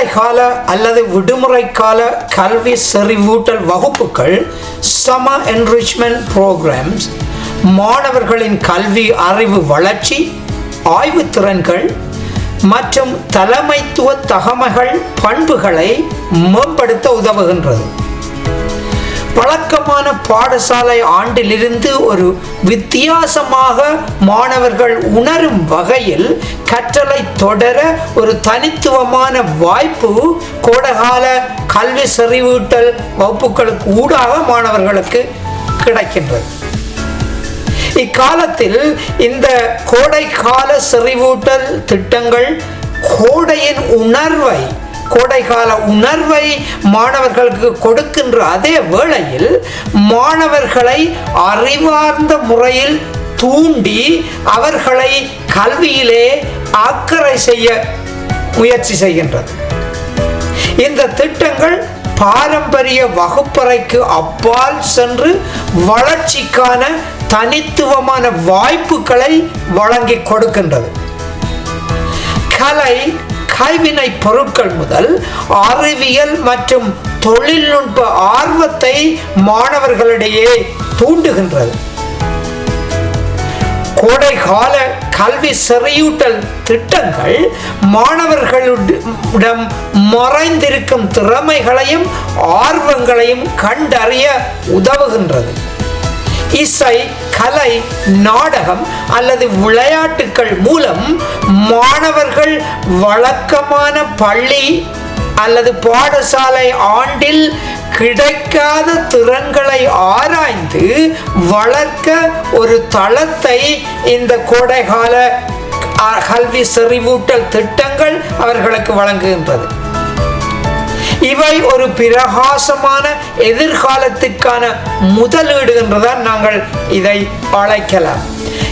கோடைகால அல்லது விடுமுறை கால கல்வி செறிவூட்டல் வகுப்புகள் சம என்ரிச்மெண்ட் ப்ரோக்ராம்ஸ் மாணவர்களின் கல்வி அறிவு வளர்ச்சி ஆய்வு திறன்கள் மற்றும் தலைமைத்துவ தகமைகள் பண்புகளை மேம்படுத்த உதவுகின்றது. வழக்கமான பாடசாலை ஆண்டிலிருந்து ஒரு வித்தியாசமாக மாணவர்கள் உணரும் வகையில் கற்றலை தொடர ஒரு தனித்துவமான வாய்ப்பு கோடகால கல்வி செறிவூட்டல் வகுப்புகளுக்கு ஊடாக மாணவர்களுக்கு கிடைக்கின்றது. இக்காலத்தில் இந்த கோடைக்கால செறிவூட்டல் திட்டங்கள் கோடையின் உணர்வை கோடைக்கால உணர்வை மாணவர்களுக்கு கொடுக்கின்ற அதே வேளையில் மாணவர்களை அறிவார்ந்த முறையில் தூண்டி அவர்களை கல்வியிலே அக்கறை செய்ய முயற்சி செய்கின்றது. இந்த திட்டங்கள் பாரம்பரிய வகுப்பறைக்கு அப்பால் சென்று வளர்ச்சிக்கான தனித்துவமான வாய்ப்புகளை வழங்கி கொடுக்கின்றது. கலை கைவினை பொருட்கள் முதல் அறிவியல் மற்றும் தொழில்நுட்ப ஆர்வத்தை மாணவர்களிடையே தூண்டுகின்றது. கோடைகால கல்வி செறியூட்டல் திட்டங்கள் மாணவர்களிடம் மறைந்திருக்கும் திறமைகளையும் ஆர்வங்களையும் கண்டறிய உதவுகின்றது. இசை கலை நாடகம் அல்லது விளையாட்டுக்கள் மூலம் மாணவர்கள் வழக்கமான பள்ளி அல்லது பாடசாலை ஆண்டில் கிடைக்காத திறன்களை ஆராய்ந்து வளர்க்க ஒரு தளத்தை இந்த கோடைகால கல்வி செறிவூட்டல் திட்டங்கள் அவர்களுக்கு வழங்குகின்றது. இவை ஒரு பிரகாசமான எதிர்காலத்திற்கான முதலீடு என்றுதான் நாங்கள் இதை அழைக்கலாம்.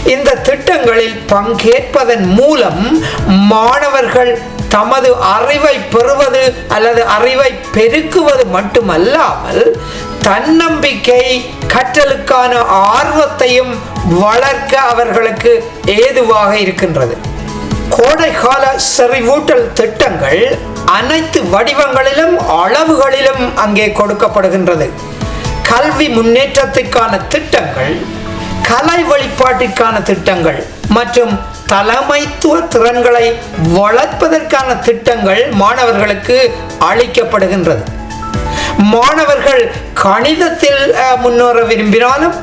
இந்த திட்டங்களில் பங்கேற்பதன் மூலம் மாணவர்கள் தமது அறிவை பெறுவது அல்லது அறிவை பெருக்குவது மட்டுமல்லாமல் தன்னம்பிக்கை கற்றலுக்கான ஆர்வத்தையும் வளர்க்க அவர்களுக்கு ஏதுவாக இருக்கின்றது. கோடைக்கால செறிவூட்டல் திட்டங்கள் அனைத்து வடிவங்களிலும் அளவுகளிலும் அங்கே கொடுக்கப்படுகின்றது. கல்வி முன்னேற்றத்திற்கான திட்டங்கள் கலை வழிபாட்டிற்கான திட்டங்கள் மற்றும் தலைமைத்துவ திறன்களை வளர்ப்பதற்கான திட்டங்கள் மாணவர்களுக்கு அளிக்கப்படுகின்றது. மாணவர்கள் கணிதத்தில் முன்னேற விரும்பினாலும்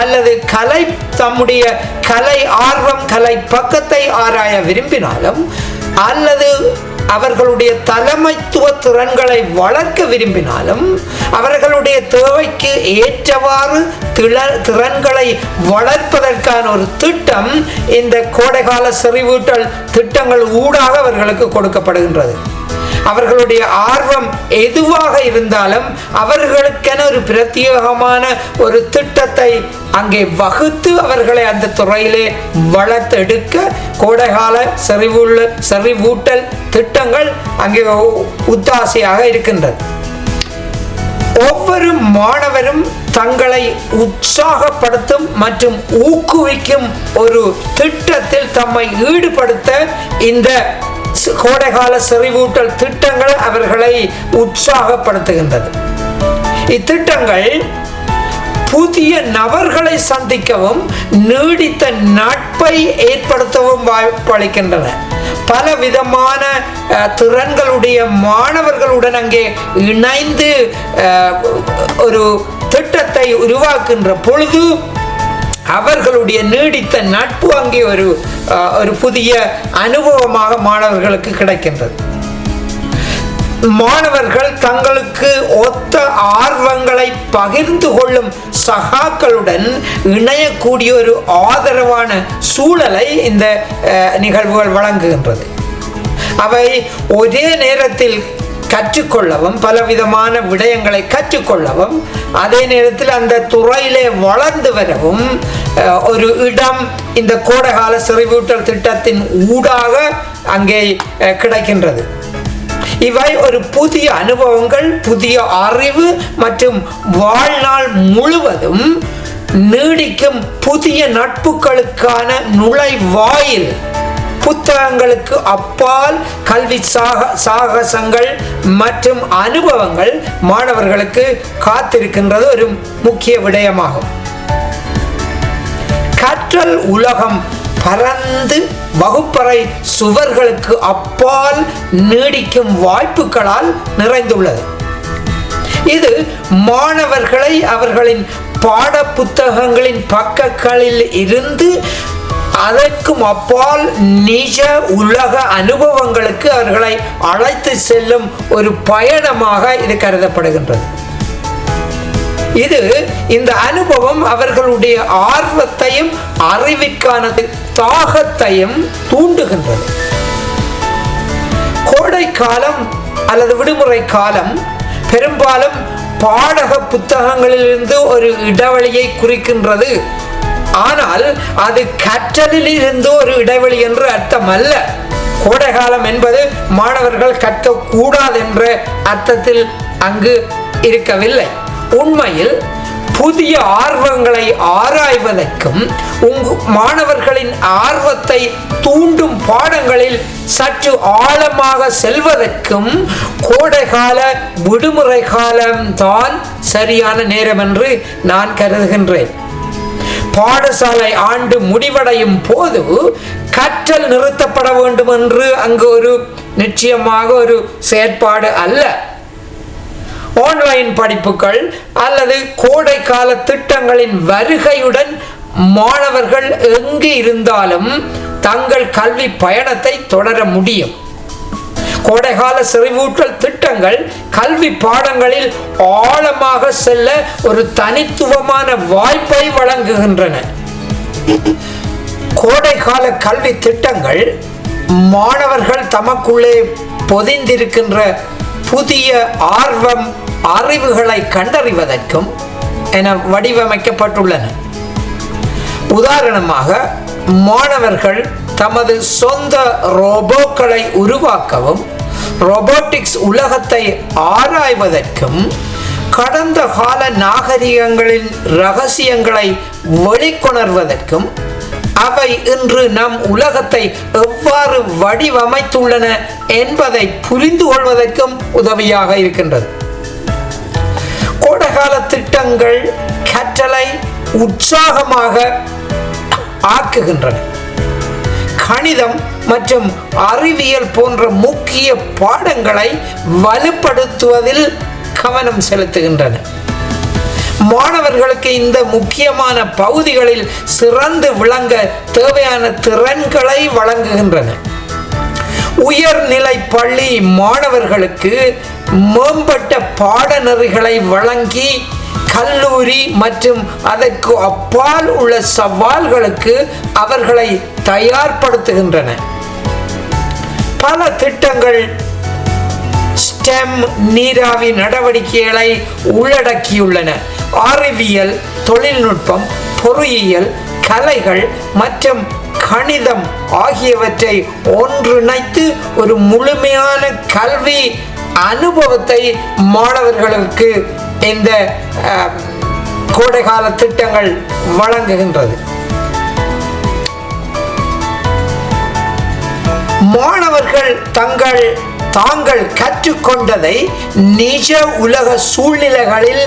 அல்லது கலை தம்முடைய கலை ஆர்வம் கலை பக்கத்தை ஆராய விரும்பினாலும் அல்லது அவர்களுடைய தலைமைத்துவ திறன்களை வளர்க்க விரும்பினாலும் அவர்களுடைய தேவைக்கு ஏற்றவாறு திள- திறன்களை வளர்ப்பதற்கான ஒரு திட்டம் இந்த கோடைகால செறிவூட்டல் திட்டங்கள் ஊடாக அவர்களுக்கு கொடுக்கப்படுகின்றது. அவர்களுடைய ஆர்வம் எதுவாக இருந்தாலும் அவர்களுக்கென ஒரு பிரத்யேகமான ஒரு திட்டத்தை அங்கே வகுத்து அவர்களை அந்த துறையிலே வளர்த்தெடுக்க கோடைகால செறிவுள்ள செறிவூட்டல் திட்டங்கள் அங்கே உத்தாசையாக இருக்கின்றது. ஒவ்வொரு மாணவரும் தங்களை உற்சாகப்படுத்தும் மற்றும் ஊக்குவிக்கும் ஒரு திட்டத்தில் தம்மை ஈடுபடுத்த இந்த கோடைகால செறிவூட்டல் திட்டங்கள் அவர்களை உற்சாகப்படுத்துகின்றது. இத்திட்டங்கள் புதிய நபர்களை சந்திக்கவும் நீடித்த நட்பை ஏற்படுத்தவும் வாய்ப்பளிக்கின்றன. பல விதமான அஹ், திறன்களுடைய மாணவர்களுடன் அங்கே இணைந்து அஹ், ஒரு திட்டத்தை உருவாக்குகின்ற பொழுது அவர்களுடைய நீடித்த நட்பு அங்கே ஒரு அஹ், ஒரு புதிய அனுபவமாக மாணவர்களுக்கு கிடைக்கின்றது. மாணவர்கள் தங்களுக்கு ஒத்த ஆர்வங்களை பகிர்ந்து கொள்ளும் சகாக்களுடன் இணையக்கூடிய ஒரு ஆதரவான சூழலை இந்த அஹ், நிகழ்வுகள் வழங்குகின்றது. அவை ஒரே நேரத்தில் கற்றுக்கொள்ளவும் பலவிதமான விடயங்களை கற்றுக்கொள்ளவும் அதே நேரத்தில் அந்த துறையிலே வளர்ந்து வரவும் ஒரு இடம் இந்த கோடைகால செறிவூட்டல் திட்டத்தின் ஊடாக அங்கே கிடைக்கின்றது. இவை ஒரு புதிய அனுபவங்கள் புதிய அறிவு மற்றும் வாழ்நாள் முழுவதும் நீடிக்கும் புதிய நட்புகளுக்கான நுழைவாயில் புத்தகங்களுக்கு அப்பால் கல்வி சாக சாகசங்கள் மற்றும் அனுபவங்கள் மாணவர்களுக்கு காத்திருக்கின்றது ஒரு முக்கிய விடயமாகும். கற்றல் உலகம் பரந்து வகுப்பறை சுவர்களுக்கு அப்பால் நீடிக்கும் வாய்ப்புகளால் நிறைந்துள்ளது. இது மாணவர்களை அவர்களின் பாட புத்தகங்களின் பக்கங்களில் இருந்து அதற்கும் அப்பால் நிஜ உலக அனுபவங்களுக்கு அவர்களை அழைத்து செல்லும் ஒரு பயணமாக இது கருதப்படுகின்றது. இது இந்த அனுபவம் அவர்களுடைய ஆர்வத்தையும் அறிவிற்கான தாகத்தையும் தூண்டுகின்றது. கோடை காலம் அல்லது விடுமுறை காலம் பெரும்பாலும் பாடக புத்தகங்களிலிருந்து ஒரு இடைவெளியை குறிக்கின்றது. ஆனால் அது கற்றலில் இருந்து ஒரு இடைவெளி என்று அர்த்தம் அல்ல கோடைகாலம் என்பது மாணவர்கள் கற்கக்கூடாது என்ற அர்த்தத்தில் அங்கு இருக்கவில்லை. உண்மையில் புதிய ஆர்வங்களை ஆராய்வதற்கும் உங்கு மாணவர்களின் ஆர்வத்தை தூண்டும் பாடங்களில் சற்று ஆழமாக செல்வதற்கும் கோடைகால விடுமுறை காலம்தான் சரியான நேரம் என்று நான் கருதுகின்றேன். பாடசாலை ஆண்டு முடிவடையும் போது கற்றல் நிறுத்தப்பட வேண்டும் என்று அங்கு ஒரு நிச்சயமாக ஒரு செயற்பாடு அல்ல. ஆன்லைன் படிப்புகள் அல்லது கோடைக்கால திட்டங்களின் வருகையுடன் மாணவர்கள் எங்கு இருந்தாலும் தங்கள் கல்வி பயணத்தை தொடர முடியும். கோடைகால செறிவூட்டல் திட்டங்கள் கல்வி பாடங்களில் ஆழமாக செல்ல ஒரு தனித்துவமான வாய்ப்பை வழங்குகின்றன. கோடைகால கல்வி திட்டங்கள் மாணவர்கள் தமக்குள்ளே பொதிந்திருக்கின்ற புதிய ஆர்வம் அறிவுகளை கண்டறிவதற்கும் என வடிவமைக்கப்பட்டுள்ளன. உதாரணமாக மாணவர்கள் தமது சொந்த ரோபோக்களை உருவாக்கவும் ரோபோட்டிக்ஸ் உலகத்தை ஆராய்வதற்கும் கடந்த கால நாகரிகங்களின் ரகசியங்களை வெளிக்கொணர்வதற்கும் அவை இன்று நம் உலகத்தை எவ்வாறு வடிவமைத்துள்ளன என்பதை புரிந்து கொள்வதற்கும் உதவியாக இருக்கின்றது. கோடகால திட்டங்கள் கற்றலை உற்சாகமாக ஆக்குகின்றன. கணிதம் மற்றும் அறிவியல் போன்ற முக்கிய பாடங்களை வலுப்படுத்துவதில் கவனம் செலுத்துகின்றன. மாணவர்களுக்கு இந்த முக்கியமான பகுதிகளில் சிறந்து விளங்க தேவையான திறன்களை வழங்குகின்றன. உயர்நிலை பள்ளி மாணவர்களுக்கு மேம்பட்ட பாடநெறிகளை வழங்கி கல்லூரி மற்றும் அதற்கு அப்பால் உள்ள சவால்களுக்கு அவர்களை தயார்படுத்துகின்றன. பல திட்டங்கள் ஸ்டெம் நீராவி நடவடிக்கைகளை உள்ளடக்கியுள்ளன. அறிவியல் தொழில்நுட்பம் பொறியியல் கலைகள் மற்றும் கணிதம் ஆகியவற்றை ஒன்றிணைத்து ஒரு முழுமையான கல்வி அனுபவத்தை மாணவர்களுக்கு இந்த அஹ், கோடைகால திட்டங்கள் வழங்குகின்றது. மாணவர்கள் தங்கள் தாங்கள் கற்றுக்கொண்டதை நிஜ உலக சூழ்நிலைகளில்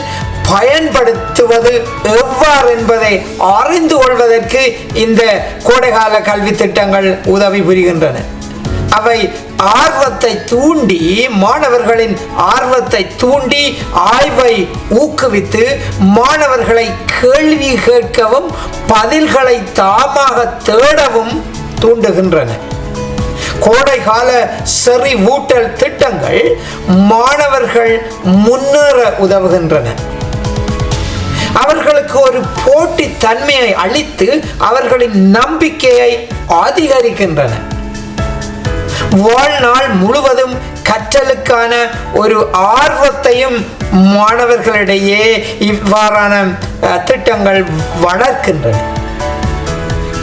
பயன்படுத்துவது எவ்வாறு என்பதை அறிந்து கொள்வதற்கு இந்த கோடைகால கல்வி திட்டங்கள் உதவி புரிகின்றன. அவை ஆர்வத்தை தூண்டி மாணவர்களின் ஆர்வத்தை தூண்டி ஆய்வை ஊக்குவித்து மாணவர்களை கேள்வி கேட்கவும் பதில்களை தாமாக தேடவும் தூண்டுகின்றன. கோடைகால செறிவூட்டல் திட்டங்கள் மாணவர்கள் முன்னேற உதவுகின்றன. அவர்களுக்கு ஒரு போட்டி தன்மையை அளித்து அவர்களின் நம்பிக்கையை அதிகரிக்கின்றன. வாழ்நாள் முழுவதும் கற்றலுக்கான ஒரு ஆர்வத்தையும் மாணவர்களிடையே இவ்வாறான திட்டங்கள் வளர்க்கின்றன.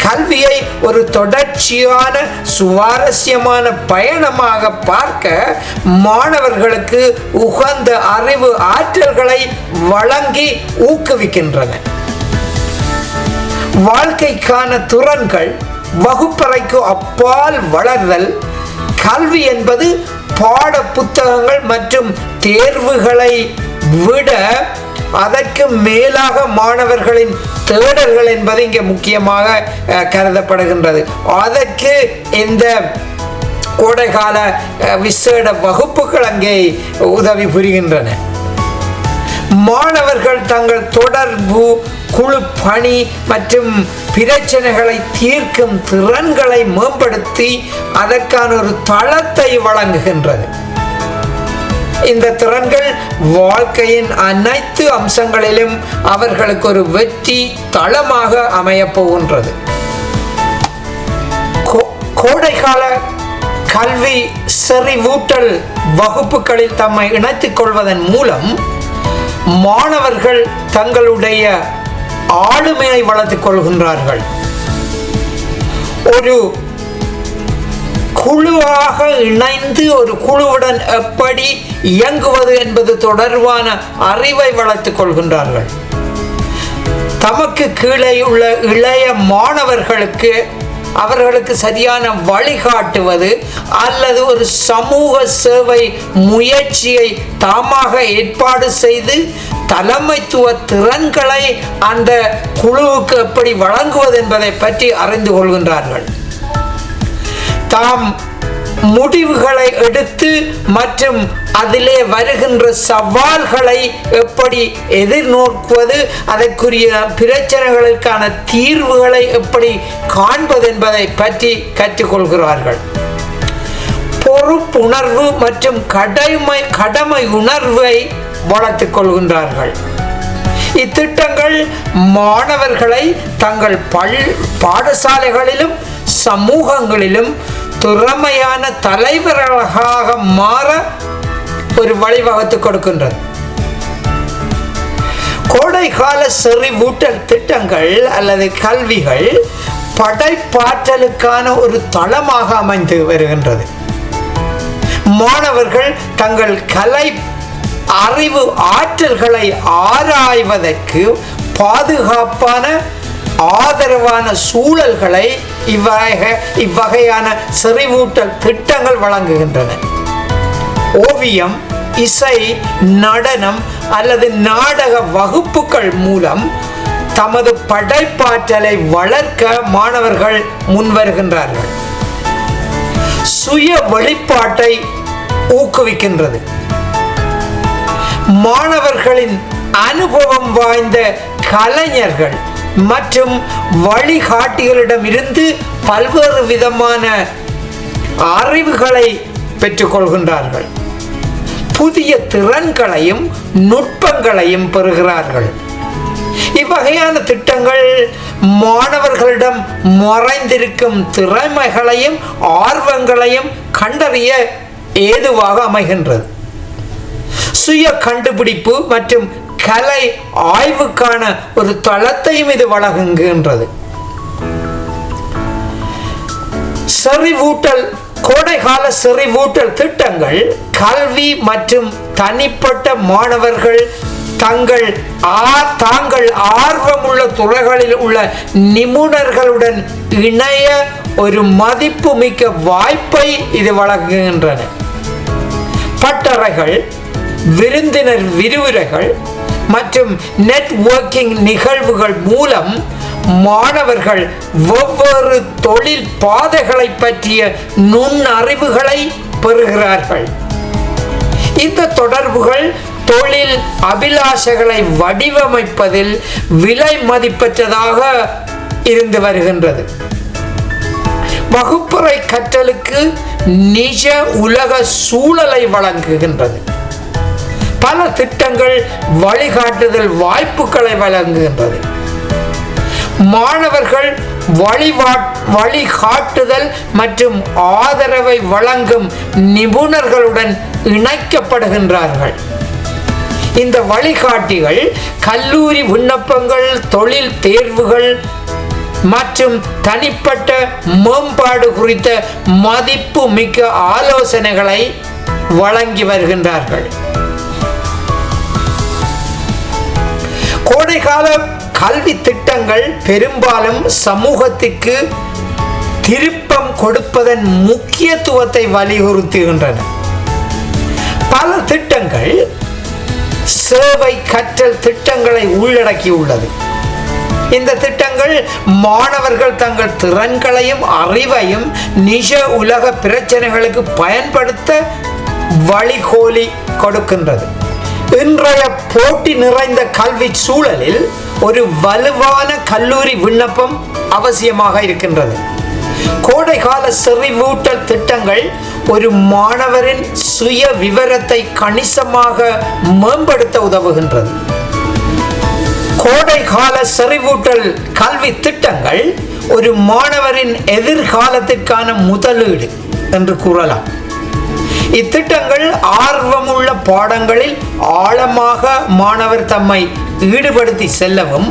கல்வியை ஒரு தொடர்ச்சியான சுவாரஸ்யமான பயணமாக பார்க்க மாணவர்களுக்கு உகந்த அறிவு ஆற்றல்களை வழங்கி ஊக்குவிக்கின்றன. வாழ்க்கைக்கான திறன்கள் வகுப்பறைக்கு அப்பால் வளர்தல் கல்வி என்பது பாட புத்தகங்கள் மற்றும் தேர்வுகளை விட அதற்கு மேலாக மாணவர்களின் தேடல்கள் என்பது இங்கே முக்கியமாக அஹ், கருதப்படுகின்றது. அதற்கு இந்த கோடைகால அஹ், விசேட வகுப்புகள் அங்கே உதவி புரிகின்றன. மாணவர்கள் தங்கள் தொடர்பு குழு பணி மற்றும் பிரச்சனைகளை தீர்க்கும் திறன்களை மேம்படுத்தி அதற்கான ஒரு தளத்தை வழங்குகின்றது. இந்த திறன்கள் வாழ்க்கையின் அனைத்து அம்சங்களிலும் அவர்களுக்கு ஒரு வெற்றி தளமாக அமையப்போகின்றது கோ- கோடைக்கால கல்வி செறிவூட்டல் வகுப்புகளில் தம்மை இணைத்துக் கொள்வதன் மூலம் மாணவர்கள் தங்களுடைய ஆளுமையை வளர்த்துக் கொள்கின்றார்கள். ஒரு குழுவாக இணைந்து ஒரு குழுவுடன் எப்படி இயங்குவது என்பது தொடர்பான அறிவை வளர்த்துக் கொள்கின்றார்கள். தமக்கு கீழே உள்ள இளைய மாணவர்களுக்கு அவர்களுக்கு சரியான வழிகாட்டுவது அல்லது ஒரு சமூக சேவை முயற்சியை தாமாக ஏற்பாடு செய்து தலைமைத்துவ திறன்களை அந்த குழுவுக்கு எப்படி வழங்குவது என்பதை பற்றி அறிந்து கொள்கின்றார்கள். தாம் முடிவுகளை எடுத்து மற்றும் அதிலே வருகின்ற சவால்களை எப்படி எதிர்நோக்குவது அதற்குரிய பிரச்சனைகளுக்கான தீர்வுகளை எப்படி காண்பது என்பதை பற்றி கற்றுக்கொள்கிறார்கள். பொறுப்புணர்வு மற்றும் கடமை கடமை உணர்வை வளர்த்துக் கொள்கின்றார்கள். இத்திட்டங்கள் மாணவர்களை தங்கள் பல் பாடசாலைகளிலும் சமூகங்களிலும் திறமையான தலைவர்களாக மாற ஒரு வழிவகுத்து கொடுக்கின்றது. கோடைகால செறிவூட்டல் திட்டங்கள் அல்லது கல்விகள் படைப்பாற்றலுக்கான ஒரு தளமாக அமைந்து வருகின்றது. மாணவர்கள் தங்கள் கலை அறிவு ஆற்றல்களை ஆராய்வதற்கு பாதுகாப்பான ஆதரவான சூழல்களை இவ்வகை இவ்வகையான செறிவூட்டல் திட்டங்கள் வழங்குகின்றன. ஓவியம் இசை நடனம் அல்லது நாடக வகுப்புகள் மூலம் தமது படைப்பாற்றலை வளர்க்க மாணவர்கள் முன்வருகின்றார்கள். சுய வெளிப்பாட்டை ஊக்குவிக்கின்றது. மாணவர்களின் அனுபவம் வாய்ந்த கலைஞர்கள் மற்றும் வழிகாட்டிகளிடம் இருந்து பல்வேறு விதமான அறிவுகளை பெற்றுக்கொள்கின்றார்கள். புதிய திறன்களையும் நுட்பங்களையும் பெறுகிறார்கள். இவ்வகையான திட்டங்கள் மாணவர்களிடம் மறைந்திருக்கும் திறமைகளையும் ஆர்வங்களையும் கண்டறிய ஏதுவாக அமைகின்றது. சுய கண்டுபிடிப்பு மற்றும் கலை ஆய்வுக்கான ஒரு தளத்தையும் இது வழங்குகின்றது. செறிவூட்டல் கோடைகால செறிவூட்டல் திட்டங்கள் கல்வி மற்றும் தனிப்பட்ட மாணவர்கள் தங்கள் ஆ தாங்கள் ஆர்வமுள்ள துறைகளில் உள்ள நிபுணர்களுடன் இணைய ஒரு மதிப்புமிக்க வாய்ப்பை இது வழங்குகின்றன. பட்டறைகள் விருந்தினர் விரிவுரைகள் மற்றும் நெட்வொர்க்கிங் நிகழ்வுகள் மூலம் மாணவர்கள் வெவ்வேறு தொழில் பாதைகளை பற்றிய நுண்ணறிவுகளை பெறுகிறார்கள். இந்த தொடர்புகள் தொழில் அபிலாஷைகளை வடிவமைப்பதில் விலை மதிப்பற்றதாக இருந்து வருகின்றது. வகுப்பறை கற்றலுக்கு நிஜ உலக சூழலை வழங்குகின்றது. பல திட்டங்கள் வழிகாட்டுதல் வாய்ப்புகளை வழங்குகின்றது. மாணவர்கள் வழிவா வழிகாட்டுதல் மற்றும் ஆதரவை வழங்கும் நிபுணர்களுடன் இணைக்கப்படுகின்றார்கள். இந்த வழிகாட்டிகள் கல்லூரி விண்ணப்பங்கள் தொழில் தேர்வுகள் மற்றும் தனிப்பட்ட மேம்பாடு குறித்த மதிப்பு மிக்க ஆலோசனைகளை வழங்கி வருகின்றார்கள். கோடைகால கல்வி திட்டங்கள் பெரும்பாலும் சமூகத்திற்கு திருப்பம் கொடுப்பதன் முக்கியத்துவத்தை வலியுறுத்துகின்றன. பல திட்டங்கள் சேவை கற்றல் திட்டங்களை உள்ளடக்கியுள்ளது. இந்த திட்டங்கள் மாணவர்கள் தங்கள் திறன்களையும் அறிவையும் நிஜ உலக பிரச்சனைகளுக்கு பயன்படுத்த வழிகோலி கொடுக்கின்றது. இன்றைய போட்டி நிறைந்த கல்வி சூழலில் ஒரு வலுவான கல்லூரி விண்ணப்பம் அவசியமாக இருக்கின்றது. கோடைகால செறிவூட்டல் திட்டங்கள் ஒரு மாணவரின் சுய விவரத்தை கணிசமாக மேம்படுத்த உதவுகின்றது. கோடைகால செறிவூட்டல் கல்வி திட்டங்கள் ஒரு மாணவரின் எதிர்காலத்திற்கான முதலீடு என்று கூறலாம். இத்திட்டங்கள் ஆர்வமுள்ள பாடங்களில் ஆழமாக மாணவர் தம்மை ஈடுபடுத்தி செல்லவும்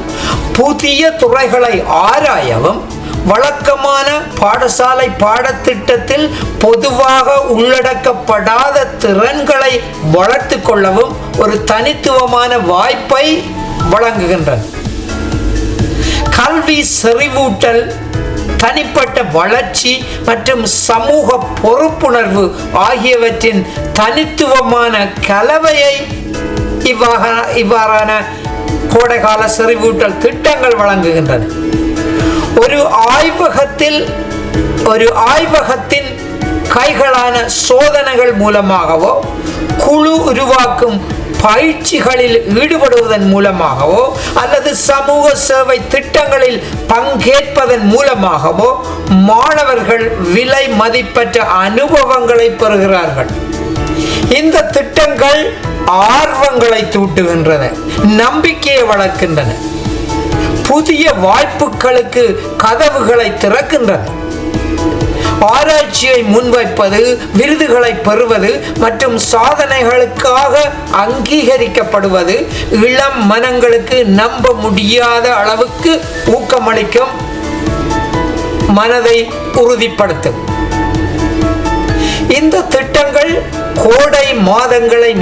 புதிய துறைகளை ஆராயவும் வழக்கமான பாடசாலை பாடத்திட்டத்தில் பொதுவாக உள்ளடக்கப்படாத திறன்களை வளர்த்து கொள்ளவும் ஒரு தனித்துவமான வாய்ப்பை வழங்குகின்றன. கல்வி செறிவூட்டல் தனிப்பட்ட வளர்ச்சி மற்றும் சமூக பொறுப்புணர்வு ஆகியவற்றின் தனித்துவமான கலவையை இவ்வாக இவ்வாறான கோடைகால செறிவூட்டல் திட்டங்கள் வழங்குகின்றன. ஒரு ஆய்வகத்தில் ஒரு ஆய்வகத்தின் கைகளான சோதனைகள் மூலமாகவோ குழு உருவாக்கும் பயிற்சிகளில் ஈடுபடுவதன் மூலமாகவோ அல்லது சமூக சேவை திட்டங்களில் பங்கேற்பதன் மூலமாகவோ மாணவர்கள் விலை மதிப்பற்ற அனுபவங்களை பெறுகிறார்கள். இந்த திட்டங்கள் ஆர்வங்களை தூட்டுகின்றன நம்பிக்கையை வளர்க்கின்றன புதிய வாய்ப்புகளுக்கு கதவுகளை திறக்கின்றன. ஆராய்ச்சியை முன்வைப்பது விருதுகளை பெறுவது மற்றும் சாதனைகளுக்காக அங்கீகரிக்கப்படுவது இளம் மனங்களுக்கு நம்ப முடியாத அளவுக்கு ஊக்கமளிக்கும் மனதை உறுதிப்படுத்தும். இந்த திட்டங்கள் கோடை மாதங்களை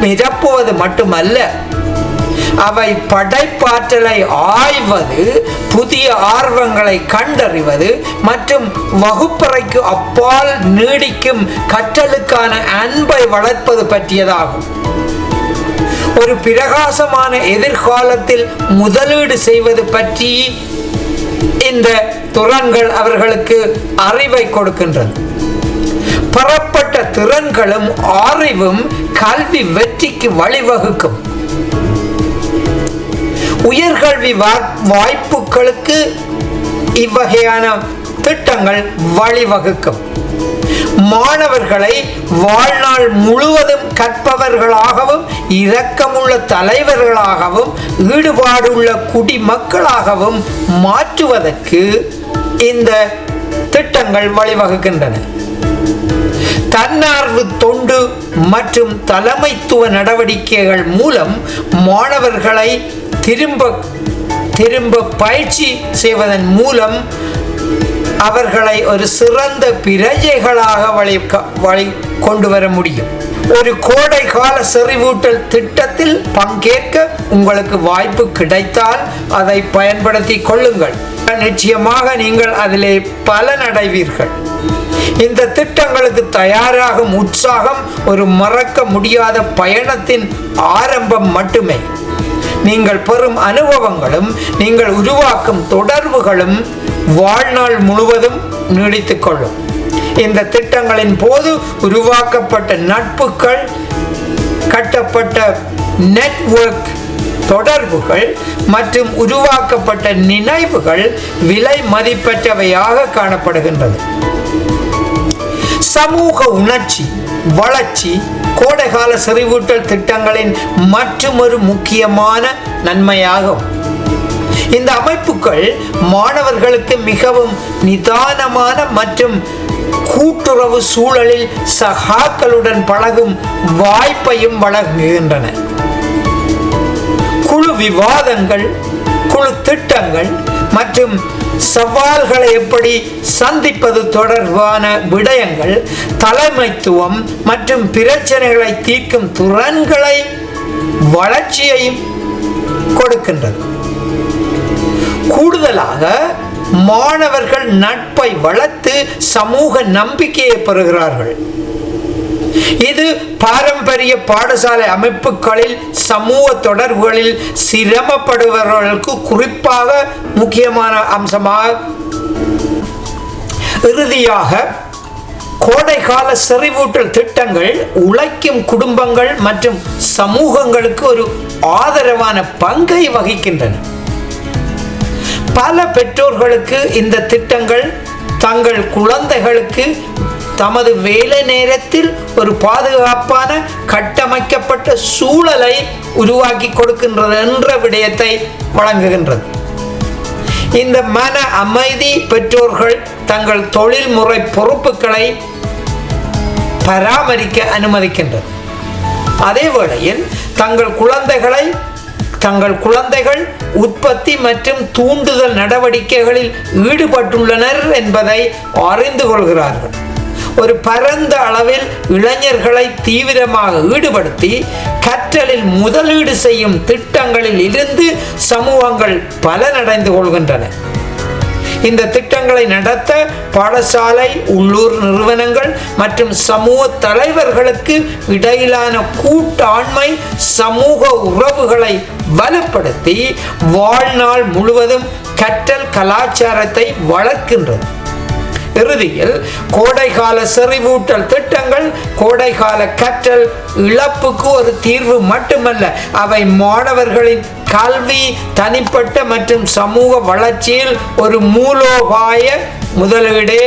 நிரப்புவது மட்டுமல்ல அவை படைப்பாற்றலை ஆய்வது புதிய ஆர்வங்களை கண்டறிவது மற்றும் வகுப்பறைக்கு அப்பால் நீடிக்கும் கற்றலுக்கான அன்பை வளர்ப்பது பற்றியதாகும். ஒரு பிரகாசமான எதிர்காலத்தில் முதலீடு செய்வது பற்றி இந்த துறன்கள் அவர்களுக்கு அறிவை கொடுக்கின்றன. பெறப்பட்ட திறன்களும் அறிவும் கல்வி வெற்றிக்கு வழிவகுக்கும். உயர்கல்வி வாய்ப்புகளுக்கு இவ்வகையான திட்டங்கள் வழிவகுக்கும். மாணவர்களை வாழ்நாள் முழுவதும் கற்பவர்களாகவும் இரக்கமுள்ள தலைவர்களாகவும் ஈடுபாடுள்ள குடிமக்களாகவும் மாற்றுவதற்கு இந்த திட்டங்கள் வழிவகுக்கின்றன. தன்னார்வ தொண்டு மற்றும் தலைமைத்துவ நடவடிக்கைகள் மூலம் மாணவர்களை திரும்ப திரும்ப பயிற்சி செய்வதன் மூலம் அவர்களை ஒரு சிறந்த பிரஜைகளாக வழி வழி கொண்டு வர முடியும். ஒரு கோடை கால செறிவூட்டல் திட்டத்தில் பங்கேற்க உங்களுக்கு வாய்ப்பு கிடைத்தால் அதை பயன்படுத்தி கொள்ளுங்கள். நிச்சயமாக நீங்கள் அதிலே பலனடைவீர்கள். இந்த திட்டங்களுக்கு தயாராகும் உற்சாகம் ஒரு மறக்க முடியாத பயணத்தின் ஆரம்பம் மட்டுமே. நீங்கள் பெறும் அனுபவங்களும் நீங்கள் உருவாக்கும் தொடர்புகளும் வாழ்நாள் முழுவதும் நீடித்துக்கொள்ளும். இந்த திட்டங்களின் போது உருவாக்கப்பட்ட நட்புகள் கட்டப்பட்ட நெட்வொர்க் தொடர்புகள் மற்றும் உருவாக்கப்பட்ட நினைவுகள் விலை மதிப்பற்றவையாக காணப்படுகின்றது. சமூக உணர்ச்சி வளர்ச்சி கோடைகால செறிவூட்டல் திட்டங்களின் மற்றொரு முக்கியமான நன்மையாகும். இந்த அமைப்புகள் மாணவர்களுக்கு மிகவும் நிதானமான மற்றும் கூட்டுறவு சூழலில் சகாக்களுடன் பழகும் வாய்ப்பையும் வழங்குகின்றன. குழு விவாதங்கள் குழு திட்டங்கள் மற்றும் சவால்களை எப்படி சந்திப்பது தொடர்பான விடயங்கள் தலைமைத்துவம் மற்றும் பிரச்சனைகளை தீர்க்கும் திறன்களை வளர்ச்சியையும் கொடுக்கின்றது. கூடுதலாக மாணவர்கள் நட்பை வளர்த்து சமூக நம்பிக்கையை பெறுகிறார்கள். இது பாரம்பரிய பாடசாலை அமைப்புகளில் சமூக தொடர்புகளில் சிரமப்படுபவர்களுக்கு குறிப்பாக முக்கியமான அம்சமாக இறுதியாக கோடைகால செறிவூட்டல் திட்டங்கள் உழைக்கும் குடும்பங்கள் மற்றும் சமூகங்களுக்கு ஒரு ஆதரவான பங்கை வகிக்கின்றன. பல பெற்றோர்களுக்கு இந்த திட்டங்கள் தங்கள் குழந்தைகளுக்கு தமது வேலை நேரத்தில் ஒரு பாதுகாப்பான கட்டமைக்கப்பட்ட சூழலை உருவாக்கி கொடுக்கின்றது என்ற விடயத்தை வழங்குகின்றது. இந்த மன அமைதி பெற்றோர்கள் தங்கள் தொழில்முறை பொறுப்புகளை பராமரிக்க அனுமதிக்கின்றது அதே வேளையில் தங்கள் குழந்தைகளை தங்கள் குழந்தைகள் உற்பத்தி மற்றும் தூண்டுதல் நடவடிக்கைகளில் ஈடுபட்டுள்ளனர் என்பதை அறிந்து கொள்கிறார்கள். ஒரு பரந்த அளவில் இளைஞர்களை தீவிரமாக ஈடுபடுத்தி கற்றலில் முதலீடு செய்யும் திட்டங்களில் இருந்து சமூகங்கள் பலனடைந்து கொள்கின்றன. இந்த திட்டங்களை நடத்த பாடசாலை உள்ளூர் நிறுவனங்கள் மற்றும் சமூக தலைவர்களுக்கு இடையிலான கூட்டாண்மை சமூக உறவுகளை வலுப்படுத்தி வாழ்நாள் முழுவதும் கற்றல் கலாச்சாரத்தை வளர்க்கின்றது இறுதியில் கோடைகால செறிவூட்டல் திட்டங்கள் கோடைகால கற்றல் இழப்புக்கு ஒரு தீர்வு மட்டுமல்ல அவை மாணவர்களின் கல்வி தனிப்பட்ட மற்றும் சமூக வளர்ச்சியில் ஒரு மூலோபாய முதலீடே.